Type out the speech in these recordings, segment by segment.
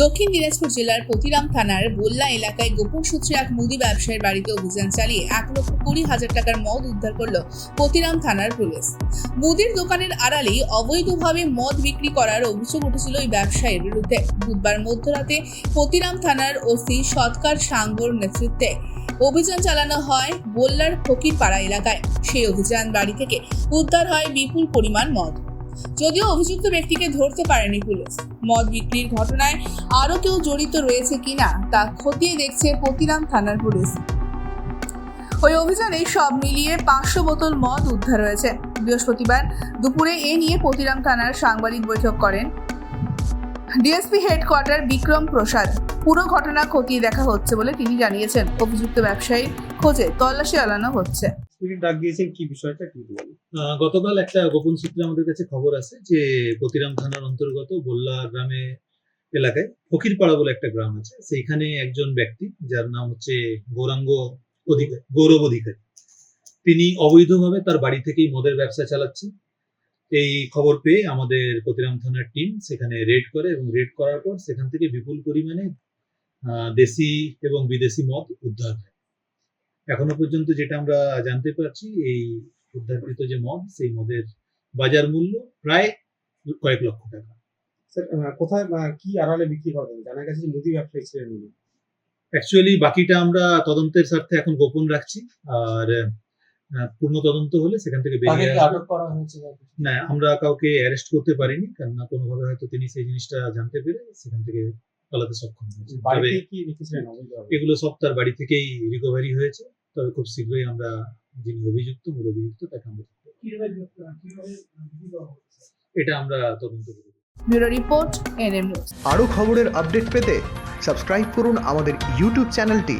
দক্ষিণ দিনাজপুর জেলার পতিরাম থানার বল্লা এলাকায় গোপন সূত্রে এক মুদি ব্যবসায়ীর বাড়িতে অভিযান চালিয়ে এক লক্ষ কুড়ি হাজার টাকার মদ উদ্ধার করল পতিরাম থানার পুলিশ। মুদির দোকানের আড়ালেই অবৈধভাবে মদ বিক্রি করার অভিযোগ উঠেছিল এই ব্যবসায়ীর বিরুদ্ধে। বুধবার মধ্যরাতে পতিরাম থানার ওসি সৎকার সাঙ্গর নেতৃত্বে অভিযান চালানো হয় বল্লার ফকিরপাড়া এলাকায়। সেই অভিযান বাড়ি থেকে উদ্ধার হয় বিপুল পরিমাণ মদ। যদিও অভিযুক্ত ব্যক্তিকে ধরতে পারেনি পুলিশ। মদ বিক্রির ঘটনায় আরও কেউ জড়িত রয়েছে কিনা তা খতিয়ে দেখছে পতিরাম থানার পুলিশ। ওই অভিযানে সব মিলিয়ে পাঁচশো বোতল মদ উদ্ধার হয়েছে। বৃহস্পতিবার দুপুরে এ নিয়ে পতিরাম থানার সাংবাদিক বৈঠক করেন। DSP headquarter Bikram Prasad. পুরো ঘটনা খতিয়ে দেখা হচ্ছে বলে তিনি জানিয়েছেন। অভিযুক্ত ব্যবসায়ীর খোঁজে তল্লাশি চালানো হচ্ছে। ডাক দিয়েছেন কি বিষয়টা কি গতকাল একটা গোপন সূত্রে আমাদের কাছে খবর আছে যে পতিরাম থানার অন্তর্গত বল্লা গ্রামে এলাকায় ফকিরপাড়া বলে একটা গ্রাম আছে। সেইখানে একজন ব্যক্তি, যার নাম হচ্ছে গৌরাঙ্গ অধিকারী, গৌরব অধিকারী, তিনি অবৈধভাবে তার বাড়ি থেকেই মদের ব্যবসা চালাচ্ছেন। এই খবর পেয়ে আমাদের পতিরাম থানার টিম সেখানে রেড করে এবং রেড করার পর সেখান থেকে বিপুল পরিমাণে দেশি এবং বিদেশি মদ উদ্ধার হয়। এখনও পর্যন্ত যেটা আমরা জানতে পারছি এই উদ্ধারকৃত যে মদ সেই মদের বাজার মূল্য প্রায় কয়েক লক্ষ টাকা। স্যার কোথায় কি আড়ালে বিক্রি করতেন জানা গেছে যে মুদি ব্যবসায়ী ছিলেন উনি। অ্যাকচুয়ালি বাকিটা আমরা তদন্তের স্বার্থে এখন গোপন রাখছি। আর পূর্ণ তদন্ত হলে সেখান থেকে বেরিয়ে। আটক করা হয়েছে না আমরা কাউকে অ্যারেস্ট করতে পারিনি কেননা কোনোভাবে হয়তো তিনি সেই জিনিসটা জানতে পেরে সেখান থেকে পালাতে সক্ষম হয়েছে। এগুলো সব তার বাড়ি থেকেই রিকভারি হয়েছে। তবে খুব শীঘ্রই আমরা যিনি অভিযুক্ত মূল অভিযুক্ত তাকে আমরা এটা আমরা তদন্ত করব ব্যুরো রিপোর্ট এনএম নিউজ। আরও খবরের আপডেট পেতে সাবস্ক্রাইব করুন আমাদের ইউটিউব চ্যানেলটি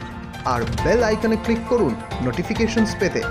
আর বেল আইকনে ক্লিক করুন নোটিফিকেশনস পেতে।